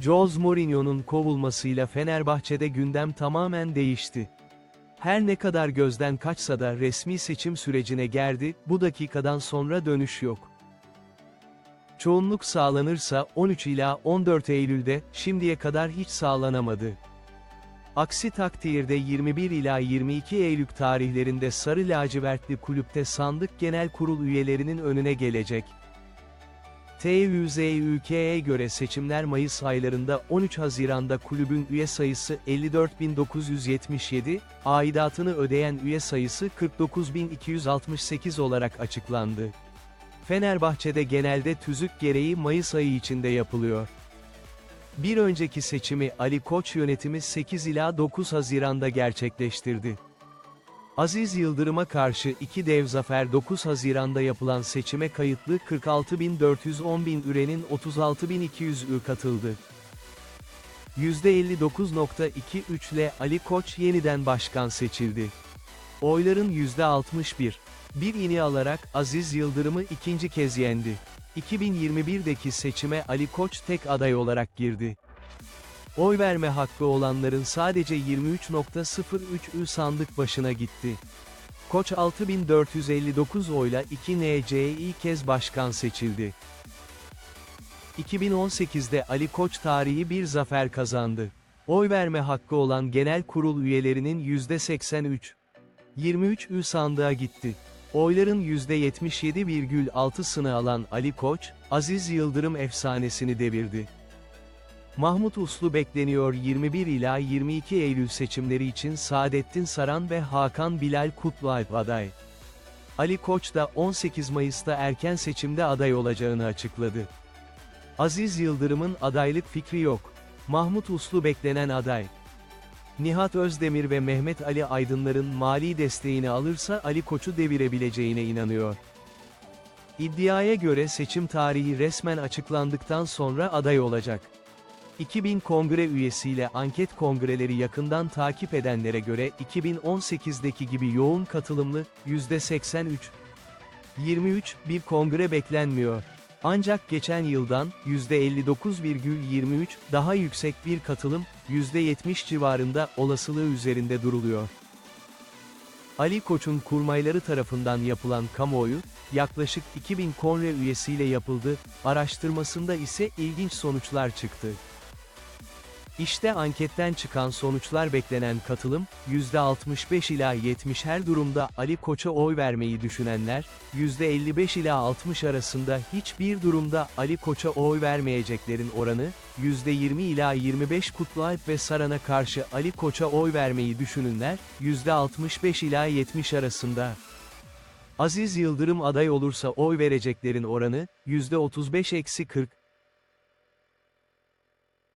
Jose Mourinho'nun kovulmasıyla Fenerbahçe'de gündem tamamen değişti. Her ne kadar gözden kaçsa da resmi seçim sürecine gerdi, bu dakikadan sonra dönüş yok. Çoğunluk sağlanırsa 13 ila 14 Eylül'de, şimdiye kadar hiç sağlanamadı. Aksi takdirde 21 ila 22 Eylül tarihlerinde Sarı Lacivertli kulüpte sandık genel kurul üyelerinin önüne gelecek. TÜZÜK'ye göre seçimler Mayıs aylarında 13 Haziran'da kulübün üye sayısı 54.977, aidatını ödeyen üye sayısı 49.268 olarak açıklandı. Fenerbahçe'de genelde tüzük gereği Mayıs ayı içinde yapılıyor. Bir önceki seçimi Ali Koç yönetimi 8 ila 9 Haziran'da gerçekleştirdi. Aziz Yıldırım'a karşı iki dev zafer 9 Haziran'da yapılan seçime kayıtlı 46.410 bin ürenin 36.200 ü katıldı. %59.23 ile Ali Koç yeniden başkan seçildi. Oyların %61, bir ini alarak Aziz Yıldırım'ı ikinci kez yendi. 2021'deki seçime Ali Koç tek aday olarak girdi. Oy verme hakkı olanların sadece 23.03'ü sandık başına gitti. Koç 6459 oyla 2 NCİ kez başkan seçildi. 2018'de Ali Koç tarihi bir zafer kazandı. Oy verme hakkı olan genel kurul üyelerinin %83, 23 ü sandığa gitti. Oyların %77,6'sını alan Ali Koç, Aziz Yıldırım efsanesini devirdi. Mahmut Uslu bekleniyor 21 ila 22 Eylül seçimleri için Saadettin Saran ve Hakan Bilal Kutlualp aday. Ali Koç da 18 Mayıs'ta erken seçimde aday olacağını açıkladı. Aziz Yıldırım'ın adaylık fikri yok. Mahmut Uslu beklenen aday. Nihat Özdemir ve Mehmet Ali Aydınlar'ın mali desteğini alırsa Ali Koç'u devirebileceğine inanıyor. İddiaya göre seçim tarihi resmen açıklandıktan sonra aday olacak. 2000 kongre üyesiyle anket kongreleri yakından takip edenlere göre 2018'deki gibi yoğun katılımlı, %83, 23 bir kongre beklenmiyor. Ancak geçen yıldan, %59,23 daha yüksek bir katılım, %70 civarında olasılığı üzerinde duruluyor. Ali Koç'un kurmayları tarafından yapılan kamuoyu, yaklaşık 2000 kongre üyesiyle yapıldı, araştırmasında ise ilginç sonuçlar çıktı. İşte anketten çıkan sonuçlar beklenen katılım, %65 ila 70 her durumda Ali Koç'a oy vermeyi düşünenler, %55 ila 60 arasında hiçbir durumda Ali Koç'a oy vermeyeceklerin oranı, %20 ila 25 Kutlualp ve Saran'a karşı Ali Koç'a oy vermeyi düşünenler, %65 ila 70 arasında. Aziz Yıldırım aday olursa oy vereceklerin oranı, %35-40,